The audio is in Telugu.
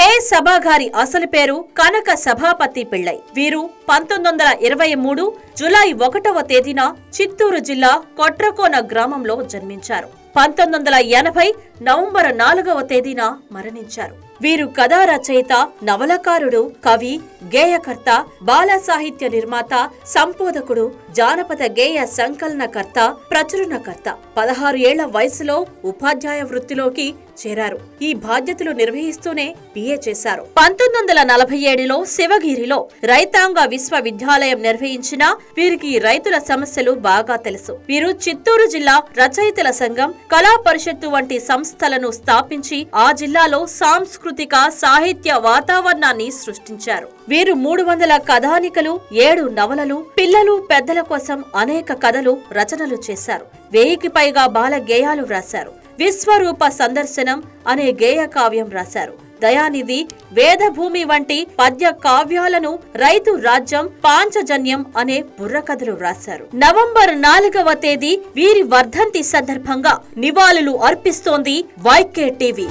కె సభాగారి అసలు పేరు కనక సభాపతి పిళ్ళై. వీరు పంతొమ్మిది వందల ఇరవై మూడు జులై ఒకటవ తేదీన చిత్తూరు జిల్లా కొట్రకోన గ్రామంలో జన్మించారు. పంతొమ్మిది వందల ఎనభై నవంబర్ నాలుగవ తేదీన మరణించారు. వీరు కథా రచయిత నవలకారుడు కవి గేయకర్త బాల సాహిత్య నిర్మాత సంపోదకుడు జానపద గేయ సంకలనకర్త ప్రచురణకర్త. పదహారు ఏళ్ళ వయసులో ఉపాధ్యాయ వృత్తిలోకి చేరారు. ఈ బాధ్యతలు నిర్వహిస్తూనే బిఏ చేశారు. పంతొమ్మిది వందల నలభై ఏడులో శివగిరిలో రైతాంగ విశ్వవిద్యాలయం నిర్వహించిన వీరికి రైతుల సమస్యలు బాగా తెలుసు. వీరు చిత్తూరు జిల్లా రచయితల సంఘం కళా పరిషత్తు వంటి సంస్థలను స్థాపించి ఆ జిల్లాలో సాంస్కృతిక సాహిత్య వాతావరణాన్ని సృష్టించారు. వీరు మూడు వందల కథానికలు ఏడు నవలలు పిల్లలు పెద్దల కోసం అనేక కథలు రచనలు చేశారు. వెయ్యికి పైగా బాల గేయాలు వ్రాశారు. విశ్వరూప సందర్శనం అనే గేయ కావ్యం రాశారు దయానిధి వేదభూమి వంటి పద్య కావ్యాలను రైతు రాజ్యం పాంచజన్యం అనే బుర్రకథలు రాశారు నవంబర్ నాలుగవ తేదీ వీరి వర్ధంతి సందర్భంగా నివాళులు అర్పిస్తోంది వైకే టీవీ.